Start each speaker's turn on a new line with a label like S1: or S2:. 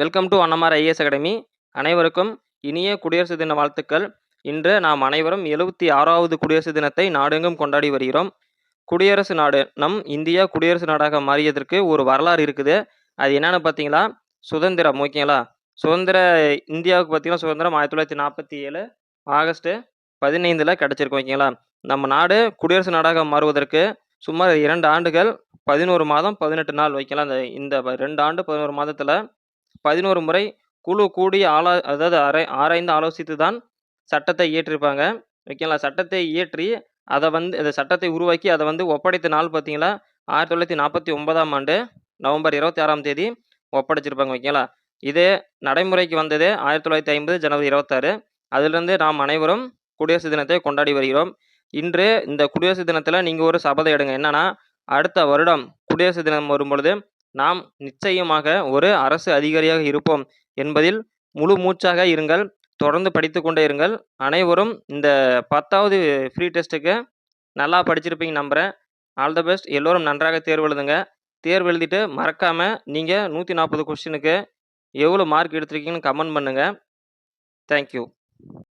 S1: Welcome to Annamar IAS academy அனைவருக்கும் இனிய குடியரசு தின வாழ்த்துக்கள். இன்று நாம் அனைவரும் எழுபத்தி ஆறாவது குடியரசு தினத்தை நாடெங்கும் கொண்டாடி வருகிறோம். குடியரசு நாடு நம் இந்தியா குடியரசு நாடாக மாறியதற்கு ஒரு வரலாறு இருக்குது. அது என்னென்னு பார்த்தீங்களா? சுதந்திரம் ஓகேங்களா? சுதந்திர இந்தியாவுக்கு பார்த்தீங்கன்னா சுதந்திரம் ஆயிரத்தி தொள்ளாயிரத்தி நாற்பத்தி ஏழு ஆகஸ்ட் பதினைந்தில் கிடச்சிருக்கு ஓகேங்களா? நம்ம நாடு குடியரசு நாடாக மாறுவதற்கு சுமார் இரண்டு ஆண்டுகள் பதினோரு மாதம் பதினெட்டு நாள் வைக்கலாம் இந்த இந்த ரெண்டு ஆண்டு பதினோரு மாதத்தில் பதினோரு முறை குழு கூடி ஆலா அதாவது ஆரை ஆராய்ந்து ஆலோசித்து தான் சட்டத்தை இயற்றிருப்பாங்க. ஓகேங்களா? சட்டத்தை இயற்றி அதை வந்து இந்த சட்டத்தை உருவாக்கி அதை வந்து ஒப்படைத்த நாள் பார்த்தீங்களா? ஆயிரத்தி தொள்ளாயிரத்தி நாற்பத்தி ஒன்பதாம் ஆண்டு நவம்பர் இருபத்தி ஆறாம் தேதி ஒப்படைச்சிருப்பாங்க. ஓகேங்களா? இது நடைமுறைக்கு வந்தது ஆயிரத்தி தொள்ளாயிரத்தி ஐம்பது ஜனவரி இருபத்தாறு. அதிலிருந்து நாம் அனைவரும் குடியரசு தினத்தை கொண்டாடி வருகிறோம். இன்று இந்த குடியரசு தினத்தில் நீங்கள் ஒரு சபதம் எடுங்க. என்னன்னா அடுத்த வருடம் குடியரசு தினம் வரும் பொழுது நாம் நிச்சயமாக ஒரு அரசு அதிகாரியாக இருப்போம் என்பதில் முழு மூச்சாக இருங்கள் தொடர்ந்து படித்து கொண்டே இருங்கள். அனைவரும் இந்த பத்தாவது ஃப்ரீ டெஸ்ட்டுக்கு நல்லா படிச்சிருப்பீங்க நம்புகிறேன் ஆல் த பெஸ்ட் எல்லோரும் நன்றாக தேர்வு எழுதுங்க. தேர்வு எழுதிட்டு மறக்காமல் நீங்கள் நூற்றி நாற்பது கொஸ்டினுக்கு எவ்வளோ மார்க் எடுத்திருக்கீங்கன்னு கமெண்ட் பண்ணுங்கள் தேங்க்யூ